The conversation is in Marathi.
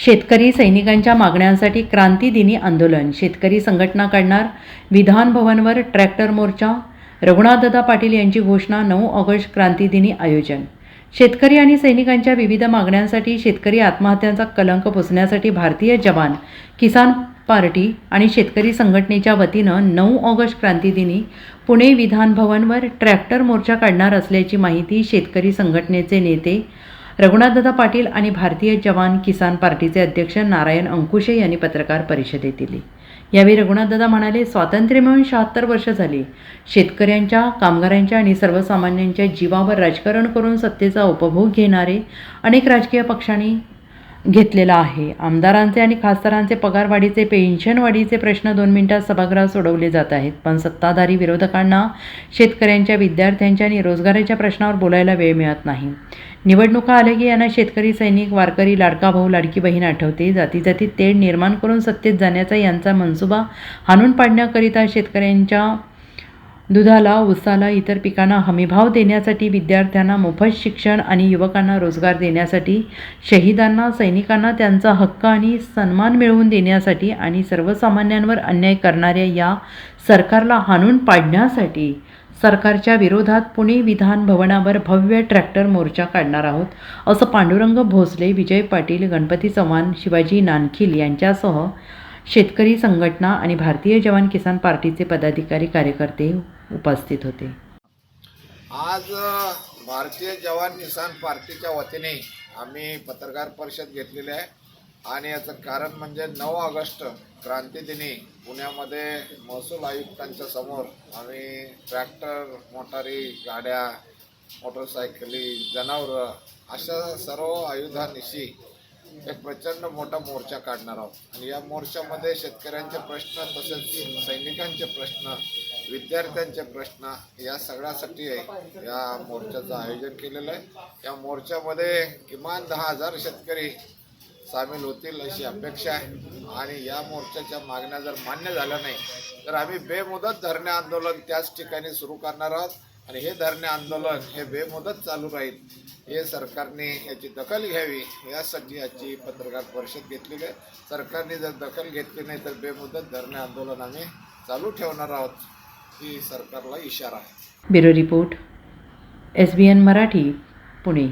शेतकरी सैनिकांच्या मागण्यांसाठी क्रांतीदिनी आंदोलन. शेतकरी संघटना काढणार विधान भवनवर ट्रॅक्टर मोर्चा. रघुनाथदादा पाटील यांची घोषणा नऊ ऑगस्ट क्रांतीदिनी आयोजन. शेतकरी आणि सैनिकांच्या विविध मागण्यांसाठी शेतकरी आत्महत्यांचा कलंक पुसण्यासाठी भारतीय जवान किसान पार्टी आणि शेतकरी संघटनेच्या वतीनं नऊ ऑगस्ट क्रांतीदिनी पुणे विधान भवनवर ट्रॅक्टर मोर्चा काढणार असल्याची माहिती शेतकरी संघटनेचे नेते रघुनाथदादा पाटील आणि भारतीय जवान किसान पार्टीचे अध्यक्ष नारायण अंकुशे यांनी पत्रकार परिषदेत दिली. यावेळी रघुनाथदादा म्हणाले स्वातंत्र्य मिळून शहात्तर वर्ष झाली. शेतकऱ्यांच्या कामगारांच्या आणि सर्वसामान्यांच्या जीवावर राजकारण करून सत्तेचा उपभोग घेणारे अनेक राजकीय पक्षांनी घेतलेला आहे. आमदारांचे आणि खासदारांचे पगारवाढीचे पेन्शनवाढीचे प्रश्न दोन मिनिटात सभागृहात सोडवले जात आहेत. पण सत्ताधारी विरोधकांना शेतकऱ्यांच्या विद्यार्थ्यांच्या आणि रोजगाराच्या प्रश्नावर बोलायला वेळ मिळत नाही. निवडणुका आल्या की यांना शेतकरी सैनिक वारकरी लाडका भाऊ लाडकी बहीण आठवते. जाती जाती तेढ निर्माण करून सत्तेत जाण्याचा यांचा मनसुबा हाणून पाडण्याकरिता शेतकऱ्यांच्या दुधाला ऊसाला इतर पिकांना हमीभाव देण्यासाठी विद्यार्थ्यांना मोफत शिक्षण आणि युवकांना रोजगार देण्यासाठी शहीदांना सैनिकांना त्यांचा हक्क आणि सन्मान मिळवून देण्यासाठी आणि सर्वसामान्यांवर अन्याय करणाऱ्या या सरकारला हाणून पाडण्यासाठी सरकारच्या विरोधात पुणे विधान भवनावर भव्य ट्रॅक्टर मोर्चा काढणार आहोत असं पांडुरंग भोसले विजय पाटील गणपती चव्हाण शिवाजी नानखिल यांच्यासह शेतकरी संघटना आणि भारतीय जवान किसान पार्टीचे पदाधिकारी कार्यकर्ते उपस्थित होते. आज भारतीय जवान किसान पार्टीच्या वतीने आम्ही पत्रकार परिषद घेतलेली आहे. आणि याचं कारण म्हणजे नऊ ऑगस्ट क्रांतीदिनी पुण्यामध्ये महसूल आयुक्तांच्या समोर आम्ही ट्रॅक्टर मोटारी गाड्या मोटरसायकली जनावरं अशा सर्व आयुधानिशी एक प्रचंड मोठा मोर्चा काढणार आहोत. आणि या मोर्चामध्ये शेतकऱ्यांचे प्रश्न तसेच सैनिकांचे प्रश्न विद्यार्थ्यांचे प्रश्न या सगळ्यासाठी या मोर्चाचं आयोजन केलेलं आहे. या मोर्चामध्ये किमान दहा हजार शेतकरी सामील होतील अशी अपेक्षा आहे. आणि या मोर्चाच्या मागण्या जर मान्य झाल्या नाही तर आम्ही बेमुदत धरणे आंदोलन त्याच ठिकाणी सुरू करणार आहोत. आणि हे धरणे आंदोलन हे बेमुदत चालू राहील हे सरकारने याची दखल घ्यावी यासाठी याची पत्रकार परिषद घेतलेली आहे. सरकारने जर दखल घेतली नाही तर बेमुदत धरणे आंदोलन आम्ही चालू ठेवणार आहोत. ही सरकारला इशारा आहे. Bureau report S B N Marathi Pune.